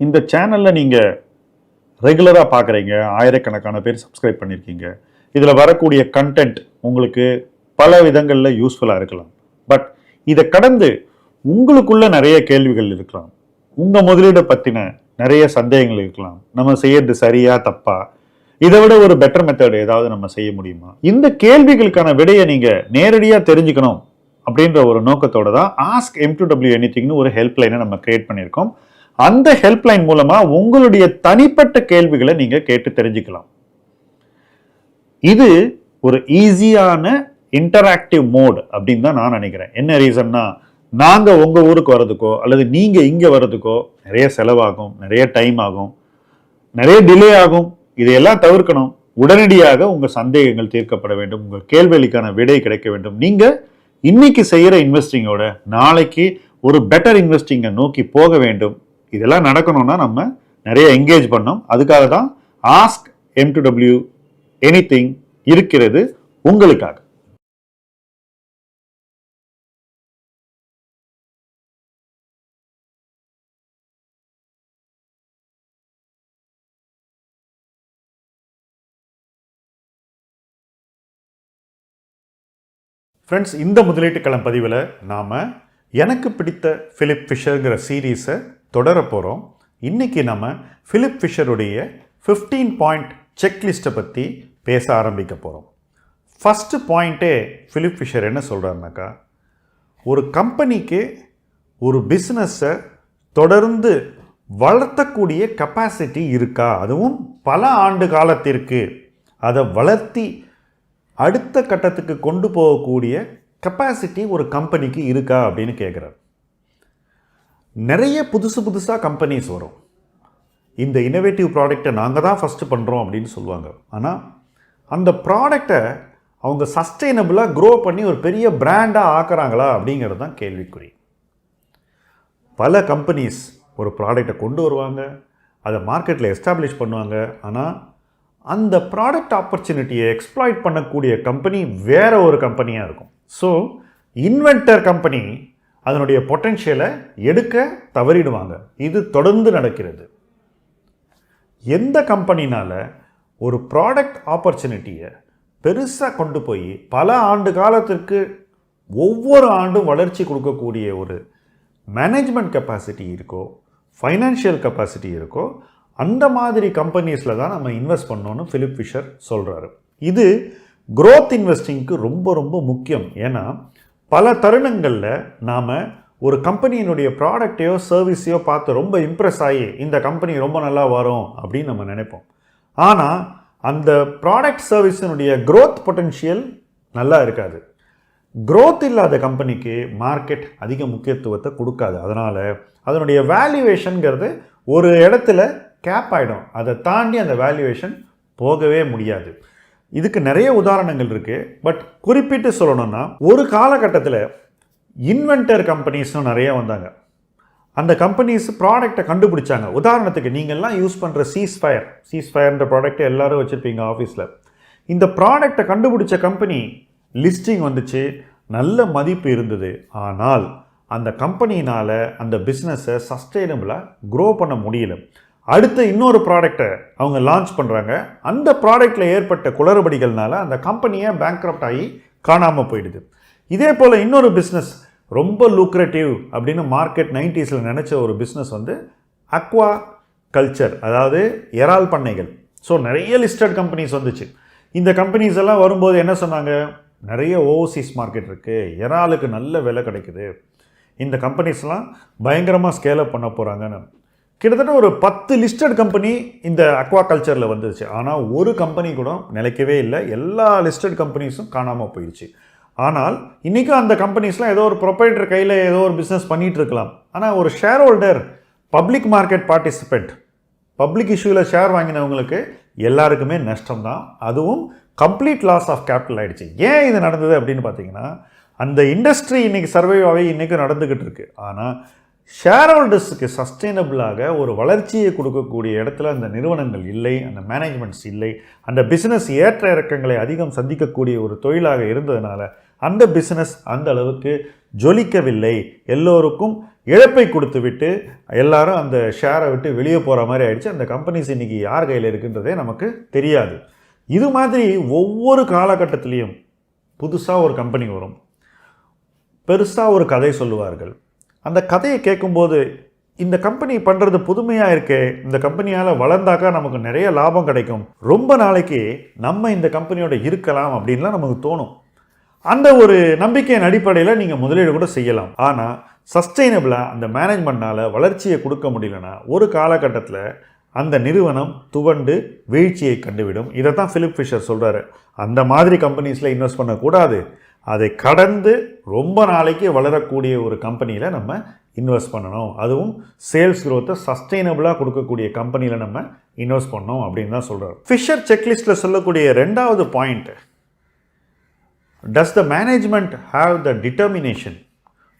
இந்த சேனலில் நீங்கள் ரெகுலராக பார்க்குறீங்க ஆயிரக்கணக்கான பேர் சப்ஸ்கிரைப் பண்ணியிருக்கீங்க இதில் வரக்கூடிய கண்டென்ட் உங்களுக்கு பல விதங்களில் யூஸ்ஃபுல்லாக இருக்கலாம். பட் இதை கடந்து உங்களுக்குள்ள நிறைய கேள்விகள் இருக்கலாம். உங்கள் முதலீடை பற்றின நிறைய சந்தேகங்கள் இருக்கலாம். நம்ம செய்யறது சரியா தப்பா? இதை விட ஒரு பெட்டர் மெத்தட் ஏதாவது நம்ம செய்ய முடியுமா? இந்த கேள்விகளுக்கான விடையை நீங்கள் நேரடியாக தெரிஞ்சுக்கணும் அப்படின்ற ஒரு நோக்கத்தோட தான் ஆஸ்க் எம் டு டபிள்யூ ஒரு ஹெல்ப்லைனை நம்ம கிரியேட் பண்ணியிருக்கோம். அந்த ஹெல்ப்லைன் மூலமா உங்களுடைய தனிப்பட்ட கேள்விகளை நீங்க கேட்டு தெரிஞ்சுக்கலாம். இது ஒரு ஈஸியான இன்டராக்டிவ் மோட் அப்படின்னு தான் நான் நினைக்கிறேன். என்ன ரீசன்னா நாங்க உங்க ஊருக்கு வர்றதுக்கோ அல்லது நீங்க இங்க வர்றதுக்கோ நிறைய செலவாகும் நிறைய டைம் ஆகும் நிறைய டிலே ஆகும். இதையெல்லாம் தவிர்க்கணும். உடனடியாக உங்கள் சந்தேகங்கள் தீர்க்கப்பட வேண்டும். உங்கள் கேள்விகளுக்கான விடை கிடைக்க வேண்டும். நீங்கள் இன்னைக்கு செய்கிற இன்வெஸ்டிங்கோட நாளைக்கு ஒரு பெட்டர் இன்வெஸ்டிங்கை நோக்கி போக வேண்டும். இதெல்லாம் நடக்கணும்னா நம்ம நிறைய என்கேஜ் பண்ணோம். அதுக்காக தான் ask M to W any இருக்கிறது உங்களுக்காக. ஃப்ரெண்ட்ஸ் இந்த முதலீட்டு களம் பதிவில் நாம் எனக்கு பிடித்த ஃபிலிப் ஃபிஷருங்கிற சீரீஸை தொடர போகிறோம் இன்றைக்கி நம்ம ஃபிலிப் ஃபிஷருடைய 15 பாயிண்ட் செக்லிஸ்ட்டை பற்றி பேச ஆரம்பிக்க போகிறோம் ஃபஸ்ட்டு பாயிண்ட்டே ஃபிலிப் ஃபிஷர் என்ன சொல்கிறாருனாக்கா ஒரு கம்பெனிக்கு ஒரு பிஸ்னஸை தொடர்ந்து வளர்த்தக்கூடிய கெப்பாசிட்டி இருக்கா? அதுவும் பல ஆண்டு காலத்திற்கு அதை வளர்த்தி அடுத்த கட்டத்துக்கு கொண்டு போகக்கூடிய கெப்பாசிட்டி ஒரு கம்பெனிக்கு இருக்கா அப்படின்னு கேட்குறாரு நிறைய புதுசு புதுசாக கம்பெனிஸ் வரும். இந்த இனோவேட்டிவ் ப்ராடக்ட்டை நாங்கள் தான் ஃபஸ்ட்டு பண்ணுறோம் அப்படின்னு சொல்லுவாங்க. ஆனால் அந்த ப்ராடக்டை அவங்க சஸ்டைனபிளாக க்ரோ பண்ணி ஒரு பெரிய பிராண்டாக ஆக்குறாங்களா அப்படிங்கிறது தான் கேள்விக்குறி. பல கம்பெனிஸ் ஒரு ப்ராடக்டை கொண்டு வருவாங்க. அதை மார்க்கெட்டில் எஸ்டாப்ளிஷ் பண்ணுவாங்க. ஆனால் அந்த ப்ராடக்ட் ஆப்பர்ச்சுனிட்டியை எக்ஸ்ப்ளாய்ட் பண்ணக்கூடிய கம்பெனி வேறு ஒரு கம்பெனியாக இருக்கும். ஸோ இன்வென்டர் கம்பெனி அதனுடைய பொட்டென்ஷியலை எடுக்க தவறிடுவாங்க. இது தொடர்ந்து நடக்கிறது. எந்த கம்பெனினால் ஒரு ப்ராடக்ட் ஆப்பர்ச்சுனிட்டியை பெருசாக கொண்டு போய் பல ஆண்டு காலத்திற்கு ஒவ்வொரு ஆண்டும் வளர்ச்சி கொடுக்கக்கூடிய ஒரு மேனேஜ்மெண்ட் கெப்பாசிட்டி இருக்கோ ஃபைனான்ஷியல் கெப்பாசிட்டி இருக்கோ அந்த மாதிரி கம்பெனிஸில் தான் நம்ம இன்வெஸ்ட் பண்ணோன்னு ஃபிலிப் ஃபிஷர் சொல்கிறாரு இது க்ரோத் இன்வெஸ்டிங்க்கு ரொம்ப ரொம்ப முக்கியம். ஏன்னா பல தருணங்களில் நாம் ஒரு கம்பெனியினுடைய ப்ராடக்டையோ சர்வீஸையோ பார்த்து ரொம்ப இம்ப்ரெஸ் ஆகி இந்த கம்பெனி ரொம்ப நல்லா வரும் அப்படின்னு நம்ம நினைப்போம். ஆனால் அந்த ப்ராடக்ட் சர்வீஸினுடைய க்ரோத் பொட்டென்ஷியல் நல்லா இருக்காது. க்ரோத் இல்லாத கம்பெனிக்கு மார்க்கெட் அதிக முக்கியத்துவத்தை கொடுக்காது. அதனால் அதனுடைய வேல்யூவேஷனுங்கிறது ஒரு இடத்துல கேப் ஆகிடும் அதை தாண்டி அந்த வேல்யூவேஷன் போகவே முடியாது. இதுக்கு நிறைய உதாரணங்கள் இருக்குது பட் குறிப்பிட்டு சொல்லணும்னா ஒரு காலகட்டத்தில் இன்வென்டர் கம்பெனிஸ்னு நிறைய வந்தாங்க. அந்த கம்பெனிஸ் ப்ராடக்ட்டை கண்டுபிடிச்சாங்க. உதாரணத்துக்கு நீங்கள்லாம் யூஸ் பண்ணுற சீஸ்ஃபயர் சீஸ்ஃபயர்ன்ற ப்ராடக்ட்டை எல்லாரும் வச்சுருப்பீங்க ஆஃபீஸில் இந்த ப்ராடக்டை கண்டுபிடிச்ச கம்பெனி லிஸ்டிங் வந்துச்சு. நல்ல மதிப்பு இருந்தது. ஆனால் அந்த கம்பெனினால் அந்த பிஸ்னஸை சஸ்டைனபிளாக க்ரோ பண்ண முடியல. அடுத்த இன்னொரு ப்ராடக்டை அவங்க லான்ச் பண்ணுறாங்க அந்த ப்ராடக்ட்டில் ஏற்பட்ட குளறுபடிகள்னால அந்த கம்பெனியை பேங்க்ரப்ட் ஆகி காணாமல் போயிடுது. இதே போல் இன்னொரு பிஸ்னஸ் ரொம்ப லூக்ரேட்டிவ் அப்படின்னு மார்க்கெட் நைன்டிஸில் நினச்ச ஒரு பிஸ்னஸ் வந்து அக்வா கல்ச்சர் அதாவது இறால் பண்ணைகள். ஸோ நிறைய லிஸ்டட் கம்பெனிஸ் வந்துச்சு. இந்த கம்பெனிஸ் எல்லாம் வரும்போது என்ன சொன்னாங்க? நிறைய ஓவர்சீஸ் மார்க்கெட் இருக்குது இறாலுக்கு நல்ல விலை கிடைக்குது. இந்த கம்பெனிஸ்லாம் பயங்கரமாக ஸ்கேலப் பண்ண போகிறாங்கன்னு கிட்டத்தட்ட ஒரு பத்து லிஸ்டட் கம்பெனி இந்த அக்வா கல்ச்சரில் வந்துருச்சு. ஆனால் ஒரு கம்பெனி கூட நிலைக்கவே இல்லை. எல்லா லிஸ்டட் கம்பெனிஸும் காணாமல் போயிடுச்சு ஆனால் இன்றைக்கும் அந்த கம்பெனிஸ்லாம் ஏதோ ஒரு ப்ரொப்பரேட்டர் கையில் ஏதோ ஒரு பிஸ்னஸ் பண்ணிகிட்டு இருக்கலாம். ஆனால் ஒரு share holder public market participant public இஷ்யூவில் share வாங்கினவங்களுக்கு எல்லாருக்குமே நஷ்டம் தான். அதுவும் கம்ப்ளீட் லாஸ் ஆஃப் கேபிட்டல் ஆகிடுச்சு ஏன் இது நடந்தது அப்படின்னு பார்த்தீங்கன்னா அந்த இண்டஸ்ட்ரி இன்றைக்கி சர்வைவ் ஆகி இன்றைக்கும் நடந்துக்கிட்டு இருக்குது ஆனால் ஷேர் ஹோல்டர்ஸுக்கு சஸ்டைனபிளாக ஒரு வளர்ச்சியை கொடுக்கக்கூடிய இடத்துல அந்த நிறுவனங்கள் இல்லை அந்த மேனேஜ்மெண்ட்ஸ் இல்லை அந்த பிஸ்னஸ் ஏற்ற இறக்கங்களை அதிகம் சந்திக்கக்கூடிய ஒரு தொழிலாக இருந்ததுனால அந்த பிஸ்னஸ் அந்த அளவுக்கு ஜொலிக்கவில்லை. எல்லோருக்கும் இழப்பை கொடுத்துவிட்டு எல்லாரும் அந்த ஷேரை விட்டு வெளியே போகிற மாதிரி ஆயிடுச்சு. அந்த கம்பெனிஸ் இன்னைக்கு யார் கையில் இருக்குன்றதே நமக்கு தெரியாது. இது மாதிரி ஒவ்வொரு காலகட்டத்திலையும் புதுசாக ஒரு கம்பெனி வரும். பெருசாக ஒரு கதை சொல்லுவார்கள். அந்த கதையை கேட்கும்போது இந்த கம்பெனி பண்ணுறது புதுமையாக இருக்கே இந்த கம்பெனியால் வளர்ந்தாக்கா நமக்கு நிறைய லாபம் கிடைக்கும். ரொம்ப நாளைக்கு நம்ம இந்த கம்பெனியோட இருக்கலாம் அப்படின்லாம் நமக்கு தோணும். அந்த ஒரு நம்பிக்கையின் அடிப்படையில் நீங்கள் முதலீடு கூட செய்யலாம். ஆனால் சஸ்டைனபிளாக அந்த மேனேஜ்மெண்ட்னால் வளர்ச்சியை கொடுக்க முடியலன்னா ஒரு காலகட்டத்தில் அந்த நிறுவனம் துவண்டு வீழ்ச்சியை கண்டுவிடும். இதை தான் ஃபிலிப் ஃபிஷர் சொல்கிறாரு அந்த மாதிரி கம்பெனிஸில் இன்வெஸ்ட் பண்ணக்கூடாது. அதை கடந்து ரொம்ப நாளைக்கு வளரக்கூடிய ஒரு கம்பெனியில் நம்ம இன்வெஸ்ட் பண்ணணும். அதுவும் சேல்ஸ் க்ரோத்தை சஸ்டைனபிளாக கொடுக்கக்கூடிய கம்பெனியில் நம்ம இன்வெஸ்ட் பண்ணோம் அப்படின்னு தான் சொல்கிறார் ஃபிஷர் செக்லிஸ்ட்டில் சொல்லக்கூடிய ரெண்டாவது point does the management have the determination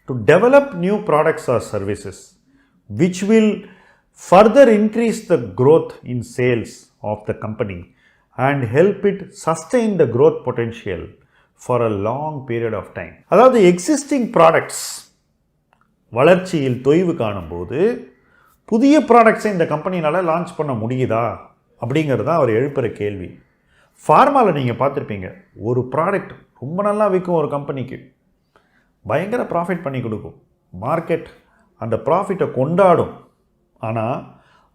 to develop new products or services which will further increase the growth in sales of the company and help it sustain the growth potential for a long period of time அதாவது existing products வளர்ச்சியில் தொய்வு காணும்போது புதிய ப்ராடக்ட்ஸை இந்த கம்பெனினால் launch பண்ண முடியுதா? அப்படிங்கிறது தான் அவர் எழுப்புகிற கேள்வி. ஃபார்மாவில் நீங்கள் பார்த்துருப்பீங்க ஒரு ப்ராடக்ட் ரொம்ப நல்லா விற்கும் ஒரு கம்பெனிக்கு பயங்கர ப்ராஃபிட் பண்ணி கொடுக்கும். மார்க்கெட் அந்த ப்ராஃபிட்டை கொண்டாடும். ஆனால்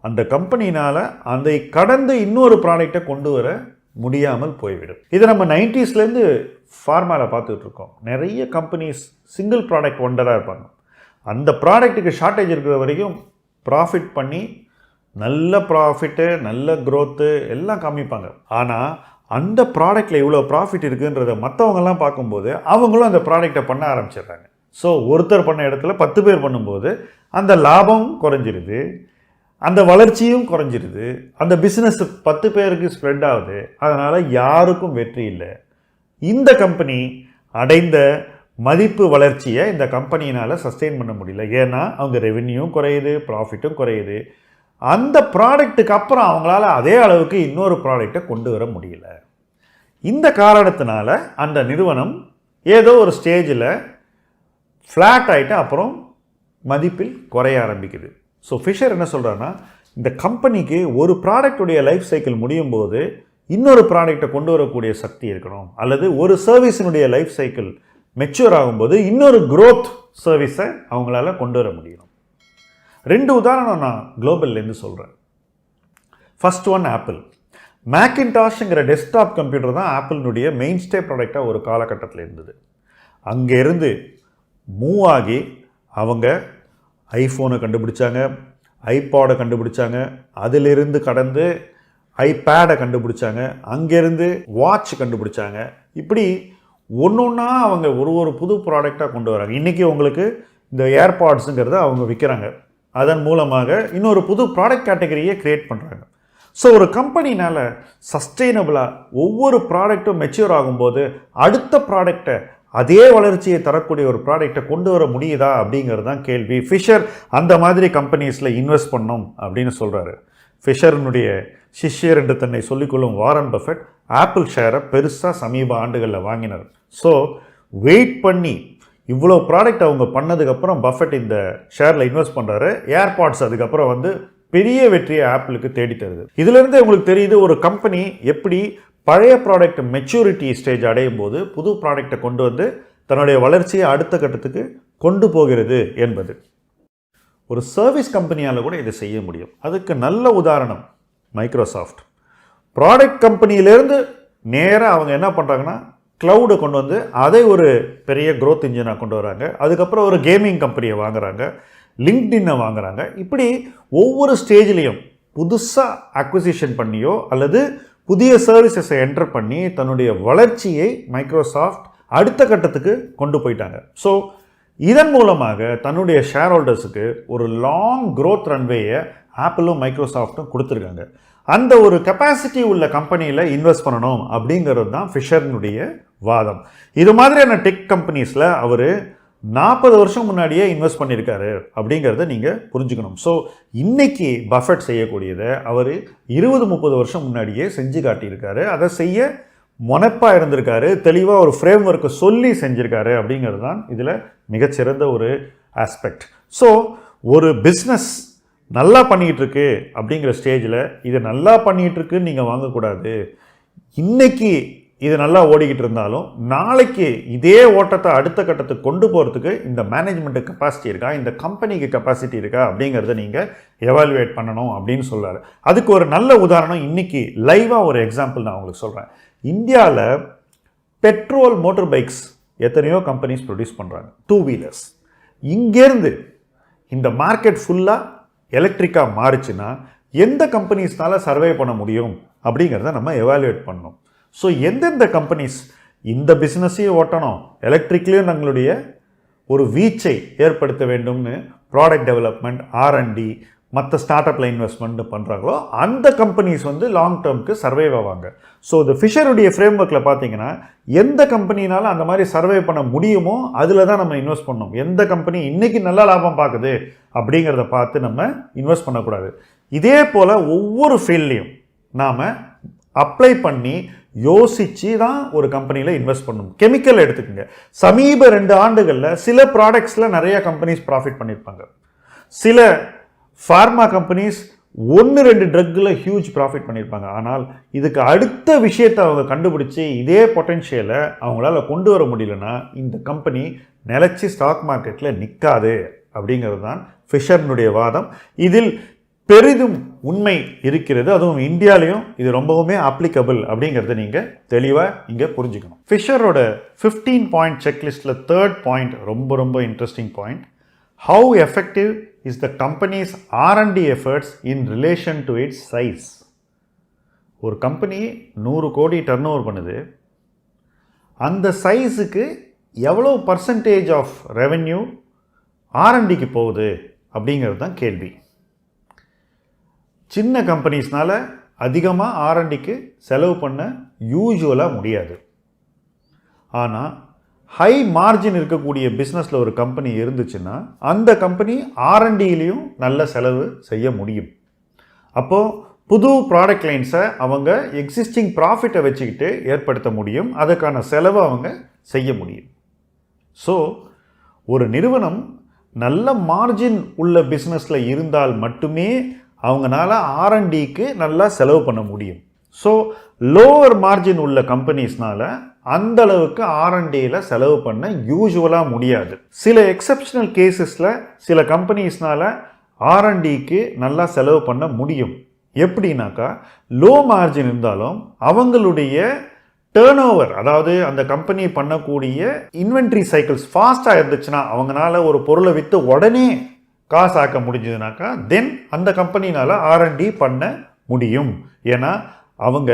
அந்த கம்பெனினால் அதை கடந்து இன்னொரு ப்ராடக்டை கொண்டு வர முடியாமல் போய்விடும். இதை நம்ம நைன்டிஸ்லேருந்து ஃபார்மாவில் பார்த்துட்ருக்கோம் நிறைய கம்பெனிஸ் சிங்கிள் ப்ராடக்ட் ஒண்டராக இருப்பாங்க. அந்த ப்ராடக்ட்டுக்கு ஷார்ட்டேஜ் இருக்கிற வரைக்கும் ப்ராஃபிட் பண்ணி நல்ல ப்ராஃபிட்டு நல்ல க்ரோத்து எல்லாம் காமிப்பாங்க. ஆனால் அந்த ப்ராடக்ட்டில் இவ்வளோ ப்ராஃபிட் இருக்குன்றத மற்றவங்கெல்லாம் பார்க்கும்போது அவங்களும் அந்த ப்ராடக்ட்டை பண்ண ஆரம்பிச்சிடுறாங்க. ஸோ ஒருத்தர் பண்ண இடத்துல பத்து பேர் பண்ணும்போது அந்த லாபம் குறைஞ்சிருது அந்த வளர்ச்சியும் குறைஞ்சிருது அந்த பிஸ்னஸ் பத்து பேருக்கு ஸ்ப்ரெட் ஆகுது. அதனால் யாருக்கும் வெற்றி இல்லை. இந்த கம்பெனி அடைந்த மதிப்பு வளர்ச்சியை இந்த கம்பெனியினால் சஸ்டெயின் பண்ண முடியல. ஏன்னா அவங்க ரெவென்யூவும் குறையுது ப்ராஃபிட்டும் குறையுது. அந்த ப்ராடக்ட்டுக்கு அப்புறம் அவங்களால அதே அளவுக்கு இன்னொரு ப்ராடக்டை கொண்டு வர முடியல. இந்த காரணத்தினால அந்த நிறுவனம் ஏதோ ஒரு ஸ்டேஜில் ஃப்ளாட் ஆகிட்டு அப்புறம் மதிப்பில் குறைய ஆரம்பிக்குது. ஸோ ஃபிஷர் என்ன சொல்கிறாருன்னா இந்த கம்பெனிக்கு ஒரு ப்ராடக்ட்டுடைய லைஃப் சைக்கிள் முடியும் போது இன்னொரு ப்ராடக்டை கொண்டு வரக்கூடிய சக்தி இருக்கணும். அல்லது ஒரு சர்வீஸினுடைய லைஃப் சைக்கிள் மெச்சூர் ஆகும்போது இன்னொரு க்ரோத் சர்வீஸை அவங்களால கொண்டு வர முடியும். ரெண்டு உதாரணம் நான் குளோபல்லேருந்து சொல்கிறேன் ஃபஸ்ட் ஒன் ஆப்பிள் மேக்கின்டாஷ்ங்கிற டெஸ்க்டாப் கம்ப்யூட்டர் தான் ஆப்பிளினுடைய மெயின் ஸ்டே ப்ராடக்டாக ஒரு காலகட்டத்தில் இருந்தது. அங்கேருந்து மூவ் ஆகி அவங்க ஐஃபோனை கண்டுபிடிச்சாங்க ஐபாடை கண்டுபிடிச்சாங்க. அதிலிருந்து கடந்து ஐபேடை கண்டுபிடிச்சாங்க. அங்கேருந்து வாட்ச் கண்டுபிடிச்சாங்க. இப்படி ஒன்று ஒன்றா அவங்க ஒரு ஒரு புது ப்ராடக்டாக கொண்டு வராங்க. இன்றைக்கி உங்களுக்கு இந்த ஏர்பாட்ஸுங்கிறத அவங்க விற்கிறாங்க அதன் மூலமாக இன்னொரு புது ப்ராடக்ட் கேட்டகரியை க்ரியேட் பண்ணுறாங்க ஸோ ஒரு கம்பெனினால் சஸ்டெயினபிளாக ஒவ்வொரு ப்ராடக்ட்டும் மெச்சூர் ஆகும்போது அடுத்த ப்ராடக்டை அதே வளர்ச்சியை தரக்கூடிய ஒரு ப்ராடக்டை கொண்டு வர முடியுதா அப்படிங்கிறது தான் கேள்வி. ஃபிஷர் அந்த மாதிரி கம்பெனிஸில் இன்வெஸ்ட் பண்ணும் அப்படின்னு சொல்கிறாரு ஃபிஷர்னுடைய சிஷ்யர் என்று தன்னை சொல்லிக்கொள்ளும் வாரன் பஃபெட் ஆப்பிள் ஷேரை பெருசாக சமீப ஆண்டுகளில் வாங்கினார். ஸோ வெயிட் பண்ணி இவ்வளோ ப்ராடக்ட் அவங்க பண்ணதுக்கப்புறம் பஃபெட் இந்த ஷேரில் இன்வெஸ்ட் பண்ணுறாரு ஏர்பாட்ஸ் அதுக்கப்புறம் வந்து பெரிய வெற்றியை ஆப்பிளுக்கு தேடி தருது. உங்களுக்கு தெரியுது ஒரு கம்பெனி எப்படி பழைய ப்ராடக்ட் மெச்சூரிட்டி ஸ்டேஜ் அடையும் போது புது ப்ராடக்டை கொண்டு வந்து தன்னுடைய வளர்ச்சியை அடுத்த கட்டத்துக்கு கொண்டு போகிறது என்பது. ஒரு சர்வீஸ் கம்பெனியால் கூட இதை செய்ய முடியும். அதுக்கு நல்ல உதாரணம். மைக்ரோசாஃப்ட் ப்ராடக்ட் கம்பெனியிலேருந்து நேராக அவங்க என்ன பண்ணுறாங்கன்னா க்ளவுடை கொண்டு வந்து அதை ஒரு பெரிய க்ரோத் இன்ஜினாக கொண்டு வராங்க. அதுக்கப்புறம் ஒரு கேமிங் கம்பெனியை வாங்குறாங்க. லிங்க்டின்னை வாங்குறாங்க. இப்படி ஒவ்வொரு ஸ்டேஜ்லேயும் புதுசாக அக்விசிஷன் பண்ணியோ அல்லது புதிய சர்வீசஸை என்டர் பண்ணி தன்னுடைய வளர்ச்சியை மைக்ரோசாஃப்ட் அடுத்த கட்டத்துக்கு கொண்டு போயிட்டாங்க. ஸோ இதன் மூலமாக தன்னுடைய ஷேர் ஹோல்டர்ஸுக்கு ஒரு லாங் க்ரோத் ரன்வேயை ஆப்பிளும் மைக்ரோசாஃப்ட்டும் கொடுத்துருக்காங்க. அந்த ஒரு கெப்பாசிட்டி உள்ள கம்பெனியில் இன்வெஸ்ட் பண்ணணும் அப்படிங்கிறது தான் ஃபிஷர்னுடைய வாதம். இது மாதிரியான டெக் கம்பெனிஸில் அவர் நாற்பது வருஷம் முன்னாடியே இன்வெஸ்ட் பண்ணியிருக்காரு அப்படிங்கிறத நீங்கள் புரிஞ்சுக்கணும். ஸோ இன்றைக்கி பஃபெட் செய்யக்கூடியதை அவர் இருபது முப்பது வருஷம் முன்னாடியே செஞ்சு காட்டியிருக்காரு. அதை செய்ய முனைப்பாக இருந்திருக்காரு தெளிவாக ஒரு ஃப்ரேம் ஒர்க்கை சொல்லி செஞ்சுருக்காரு அப்படிங்கிறது தான் இதில் மிகச்சிறந்த ஒரு ஆஸ்பெக்ட் ஸோ ஒரு பிஸ்னஸ் நல்லா பண்ணிகிட்டு இருக்கு அப்படிங்கிற ஸ்டேஜில் இதை நல்லா பண்ணிகிட்டு இருக்குன்னு நீங்கள் வாங்கக்கூடாது. இன்னைக்கு இது நல்லா ஓடிக்கிட்டு இருந்தாலும் நாளைக்கு இதே ஓட்டத்தை அடுத்த கட்டத்துக்கு கொண்டு போகிறதுக்கு இந்த மேனேஜ்மெண்ட்டு கெப்பாசிட்டி இருக்கா? இந்த கம்பெனிக்கு கெப்பாசிட்டி இருக்கா? அப்படிங்கிறத நீங்கள் எவால்வேட் பண்ணணும் அப்படின்னு சொல்கிறார் அதுக்கு ஒரு நல்ல உதாரணம் இன்னைக்கு லைவாக ஒரு எக்ஸாம்பிள் நான் உங்களுக்கு சொல்கிறேன் இந்தியாவில் பெட்ரோல் மோட்டர் பைக்ஸ் எத்தனையோ கம்பெனிஸ் ப்ரொடியூஸ் பண்ணுறாங்க டூ வீலர்ஸ் இங்கேருந்து இந்த மார்க்கெட் ஃபுல்லாக எலக்ட்ரிக்காக மாறுச்சுன்னா எந்த கம்பெனிஸ்னால சர்வே பண்ண முடியும் அப்படிங்கிறத நம்ம எவாலுவேட் பண்ணணும். ஸோ எந்தெந்த கம்பெனிஸ் இந்த பிஸ்னஸையும் ஓட்டணும்? எலக்ட்ரிக்லேயும் தங்களுடைய ஒரு வீச்சை ஏற்படுத்த வேண்டும்னு product development R and D மற்ற ஸ்டார்ட் அப்பில் இன்வெஸ்ட்மெண்ட் பண்ணுறாங்களோ அந்த கம்பெனிஸ் வந்து லாங் டேர்முக்கு சர்வைவ் ஆவாங்க. ஸோ இந்த ஃபிஷருடைய ஃப்ரேம் ஒர்க்கில் பார்த்தீங்கன்னா எந்த கம்பெனினால அந்த மாதிரி சர்வை பண்ண முடியுமோ அதில் தான் நம்ம இன்வெஸ்ட் பண்ணணும். எந்த கம்பெனி இன்றைக்கி நல்ல லாபம் பார்க்குது அப்படிங்கிறத பார்த்து நம்ம இன்வெஸ்ட் பண்ணக்கூடாது. இதே போல் ஒவ்வொரு ஃபீல்ட்லேயும் நாம் அப்ளை பண்ணி யோசித்து தான் ஒரு கம்பெனியில் இன்வெஸ்ட் பண்ணணும். கெமிக்கல் எடுத்துக்கோங்க. சமீப ரெண்டு ஆண்டுகளில் சில ப்ராடக்ட்ஸில் நிறைய கம்பெனிஸ் ப்ராஃபிட் பண்ணியிருப்பாங்க. சில ஃபார்மா கம்பெனிஸ் ஒன்று ரெண்டு ட்ரக்கில் ஹியூஜ் ப்ராஃபிட் பண்ணியிருப்பாங்க. ஆனால் இதுக்கு அடுத்த விஷயத்தை அவங்க கண்டுபிடிச்சி இதே பொட்டென்ஷியலை அவங்களால கொண்டு வர முடியலன்னா இந்த கம்பெனி நிலச்சி ஸ்டாக் மார்க்கெட்டில் நிற்காது அப்படிங்கிறது தான் ஃபிஷர்னுடைய வாதம். இதில் பெரிதும் உண்மை இருக்கிறது. அதுவும் இந்தியாலையும் இது ரொம்பவுமே அப்ளிகபிள் அப்படிங்கிறத நீங்கள் தெளிவாக இங்கே புரிஞ்சுக்கணும். ஃபிஷரோட ஃபிஃப்டீன் பாயிண்ட் செக்லிஸ்ட்டில் தேர்ட் பாயிண்ட் ரொம்ப ரொம்ப interesting point how effective is the companies R and D efforts in relation to its size ஒரு கம்பெனி நூறு கோடி டர்ன் ஓவர் பண்ணுது. அந்த சைஸுக்கு எவ்வளோ பர்சன்டேஜ் ஆஃப் ரெவென்யூ ஆர்என்டிக்கு போகுது அப்படிங்கிறது தான் கேள்வி. சின்ன கம்பெனிஸ்னால் அதிகமாக ஆர்என்டிக்கு செலவு பண்ண யூஸ்வலாக முடியாது. ஆனால் ஹை மார்ஜின் இருக்கக்கூடிய பிஸ்னஸில் ஒரு கம்பெனி இருந்துச்சுன்னா அந்த கம்பெனி ஆர்என்டியிலையும் நல்ல செலவு செய்ய முடியும். அப்போது புது ப்ராடக்ட் லைன்ஸை அவங்க எக்ஸிஸ்டிங் ப்ராஃபிட்டை வச்சுக்கிட்டு ஏற்படுத்த முடியும். அதுக்கான செலவை அவங்க செய்ய முடியும். ஸோ ஒரு நிறுவனம் நல்ல மார்ஜின் உள்ள பிஸ்னஸில் இருந்தால் மட்டுமே அவங்களால ஆர்என்டிக்கு நல்லா செலவு பண்ண முடியும். ஸோ லோவர் மார்ஜின் உள்ள கம்பெனிஸ்னால அந்த அளவுக்கு ஆர்என்டியில் செலவு பண்ண யூஸ்வலாக முடியாது. சில எக்ஸப்ஷனல் கேசஸில் சில கம்பெனிஸ்னால ஆர்என்டிக்கு நல்லா செலவு பண்ண முடியும். எப்படின்னாக்கா லோ மார்ஜின் இருந்தாலும் அவங்களுடைய டேர்ன் ஓவர் அதாவது அந்த கம்பெனி பண்ணக்கூடிய இன்வென்ட்ரி சைக்கிள்ஸ் ஃபாஸ்ட்டாக இருந்துச்சுன்னா அவங்களால ஒரு பொருளை விற்று உடனே காசு ஆக்க முடிஞ்சதுனாக்கா தென் அந்த கம்பெனினால் ஆர்என்டி பண்ண முடியும். ஏன்னா அவங்க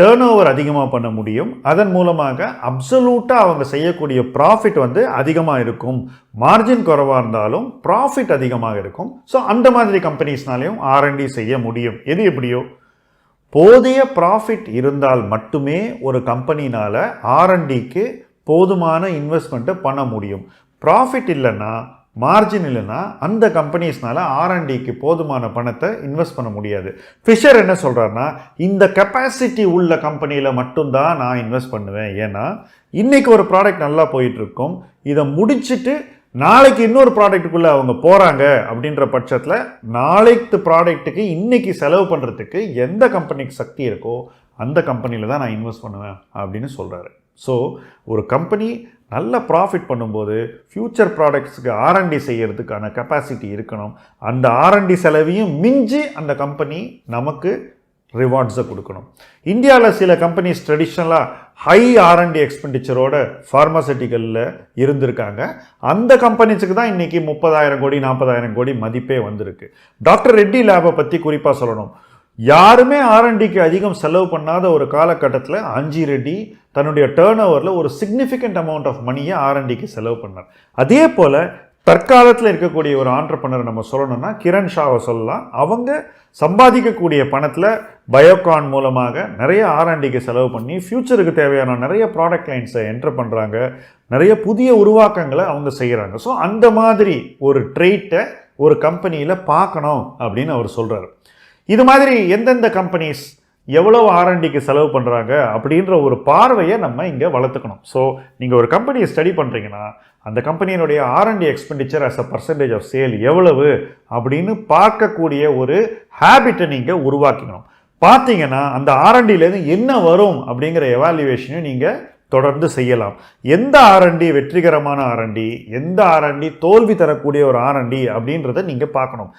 டேர்ன் ஓவர் அதிகமாக பண்ண முடியும். அதன் மூலமாக அப்சல்யூட்டாக அவங்க செய்யக்கூடிய ப்ராஃபிட் வந்து அதிகமாக இருக்கும். மார்ஜின் குறைவாக இருந்தாலும் ப்ராஃபிட் அதிகமாக இருக்கும். ஸோ அந்த மாதிரி கம்பெனிஸ்னாலையும் ஆர்என்டி செய்ய முடியும். எது எப்படியோ? போதிய ப்ராஃபிட் இருந்தால் மட்டுமே ஒரு கம்பெனினால் ஆர்என்டிக்கு போதுமான இன்வெஸ்ட்மெண்ட்டை பண்ண முடியும். ப்ராஃபிட் இல்லைன்னா மார்ஜின் இல்லைன்னா அந்த கம்பெனிஸ்னால ஆர்என்டிக்கு போதுமான பணத்தை இன்வெஸ்ட் பண்ண முடியாது. ஃபிஷர் என்ன சொல்கிறாருன்னா இந்த கெப்பாசிட்டி உள்ள கம்பெனியில் மட்டும்தான் நான் இன்வெஸ்ட் பண்ணுவேன். ஏன்னா இன்றைக்கி ஒரு ப்ராடக்ட் நல்லா போயிட்டுருக்கும். இதை முடிச்சுட்டு நாளைக்கு இன்னொரு ப்ராடக்ட்டுக்குள்ளே அவங்க போகிறாங்க அப்படின்ற பட்சத்தில் நாளைக்கு ப்ராடக்ட்டுக்கு இன்றைக்கி செலவு பண்ணுறதுக்கு எந்த கம்பெனிக்கு சக்தி இருக்கோ அந்த கம்பெனியில் தான் நான் இன்வெஸ்ட் பண்ணுவேன் அப்படின்னு சொல்கிறாரு ஸோ ஒரு கம்பெனி நல்ல ப்ராஃபிட் பண்ணும்போது ஃப்யூச்சர் ப்ராடக்ட்ஸுக்கு ஆர்என்டி செய்கிறதுக்கான கெப்பாசிட்டி இருக்கணும். அந்த ஆர்என்டி செலவையும் மிஞ்சி அந்த கம்பெனி நமக்கு ரிவார்ட்ஸை கொடுக்கணும். இந்தியாவில் சில கம்பெனிஸ் ட்ரெடிஷ்னலாக ஹை ஆர்என்டி எக்ஸ்பெண்டிச்சரோட ஃபார்மசூட்டிக்கலில் இருந்திருக்காங்க. அந்த கம்பெனிஸுக்கு தான் இன்றைக்கி முப்பதாயிரம் கோடி நாற்பதாயிரம் கோடி மதிப்பே வந்திருக்கு. டாக்டர் ரெட்டி லேபை பற்றி குறிப்பாக சொல்லணும். யாருமே ஆர்என்டிக்கு அதிகம் செலவு பண்ணாத ஒரு காலகட்டத்தில் அஞ்சு ரெட்டி தன்னுடைய டேர்ன் ஓவரில் ஒரு சிக்னிஃபிகண்ட் அமௌண்ட் ஆஃப் மணியை ஆர்என்டிக்கு செலவு பண்ணார். அதே போல் தற்காலத்தில் இருக்கக்கூடிய ஒரு ஆண்டர்பனர் நம்ம சொல்லணும்னா கிரண் ஷாவை சொல்லலாம். அவங்க சம்பாதிக்கக்கூடிய பணத்தில் பயோகான் மூலமாக நிறைய ஆர்என்டிக்கு செலவு பண்ணி ஃப்யூச்சருக்கு தேவையான நிறைய ப்ராடக்ட் லைன்ஸை என்டர் பண்ணுறாங்க நிறைய புதிய உருவாக்கங்களை அவங்க செய்கிறாங்க ஸோ அந்த மாதிரி ஒரு ட்ரெயிட்டை ஒரு கம்பெனியில் பார்க்கணும் அப்படின்னு அவர் சொல்கிறார் இது மாதிரி எந்தெந்த கம்பெனிஸ் எவ்வளவு ஆர்என்டிக்கு செலவு பண்ணுறாங்க அப்படின்ற ஒரு பார்வையை நம்ம இங்கே வளர்த்துக்கணும். ஸோ நீங்கள் ஒரு கம்பெனியை ஸ்டடி பண்ணுறீங்கன்னா அந்த கம்பெனியினுடைய R and D expenditure as a percentage of sale எவ்வளவு அப்படின்னு பார்க்கக்கூடிய ஒரு ஹேபிட்டை நீங்கள் உருவாக்கிக்கணும். பார்த்தீங்கன்னா அந்த ஆர்என்டிலேருந்து என்ன வரும் அப்படிங்கிற எவாலுவேஷனையும் நீங்கள் தொடர்ந்து செய்யலாம். எந்த ஆர்என்டி வெற்றிகரமான ஆர்என்டி எந்த ஆர்என்டி தோல்வி தரக்கூடிய ஒரு ஆர்என்டி அப்படின்றத நீங்கள் பார்க்கணும்.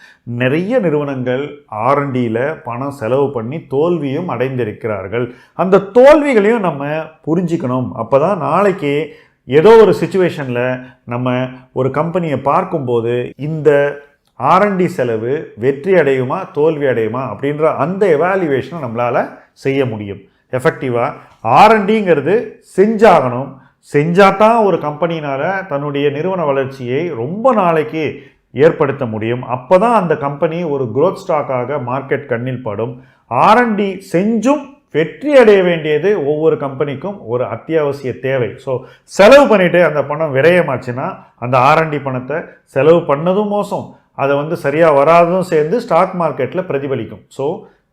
நிறைய நிறுவனங்கள் ஆர்என்டியில் பணம் செலவு பண்ணி தோல்வியும் அடைந்திருக்கிறார்கள். அந்த தோல்விகளையும் நம்ம புரிஞ்சிக்கணும். அப்போ தான் நாளைக்கு ஏதோ ஒரு சுச்சுவேஷனில் நம்ம ஒரு கம்பெனியை பார்க்கும்போது இந்த ஆர்என்டி செலவு வெற்றி அடையுமா தோல்வி அடையுமா அப்படின்ற அந்த எவாலுவேஷனை நம்மளால் செய்ய முடியும். எஃபெக்டிவாக ஆர்என்டிங்கிறது செஞ்சாகணும். செஞ்சாதான் ஒரு கம்பெனினால் தன்னுடைய நிறுவன வளர்ச்சியை ரொம்ப நாளைக்கு ஏற்படுத்த முடியும். அப்போ தான் அந்த கம்பெனி ஒரு குரோத் ஸ்டாக்காக மார்க்கெட் கண்ணில் படும். ஆர்என்டி செஞ்சும் வெற்றி அடைய வேண்டியது ஒவ்வொரு கம்பெனிக்கும் ஒரு அத்தியாவசிய தேவை. ஸோ செலவு பண்ணிவிட்டு அந்த பணம் விரயமாச்சுன்னா அந்த ஆர்என்டி பணத்தை செலவு பண்ணதும் மோசம். அதை வந்து சரியாக வராததும் சேர்ந்து ஸ்டாக் மார்க்கெட்டில் பிரதிபலிக்கும். So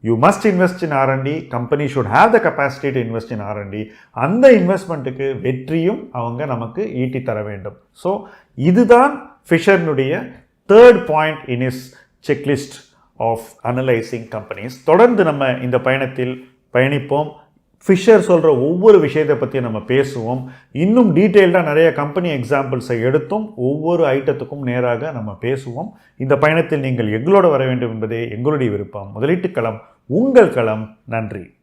you must invest in R and D company should have the capacity to invest in R and D அந்த இன்வெஸ்ட்மெண்ட்டுக்கு வெற்றியும் அவங்க நமக்கு ஈட்டி தர வேண்டும். ஸோ இதுதான் ஃபிஷர்னுடைய third point in is checklist of analysing companies தொடர்ந்து நம்ம இந்த பயணத்தில் பயணிப்போம். ஃபிஷர் சொல்கிற ஒவ்வொரு விஷயத்தை பற்றி நம்ம பேசுவோம். இன்னும் டீட்டெயில்டாக நிறைய கம்பெனி எக்ஸாம்பிள்ஸை எடுத்தும் ஒவ்வொரு ஐட்டத்துக்கும் நேராக நம்ம பேசுவோம். இந்த பயணத்தில் நீங்கள் எங்களோட வர வேண்டும் என்பதே எங்களுடைய விருப்பம். முதலீட்டு களம் உங்கள் களம். நன்றி.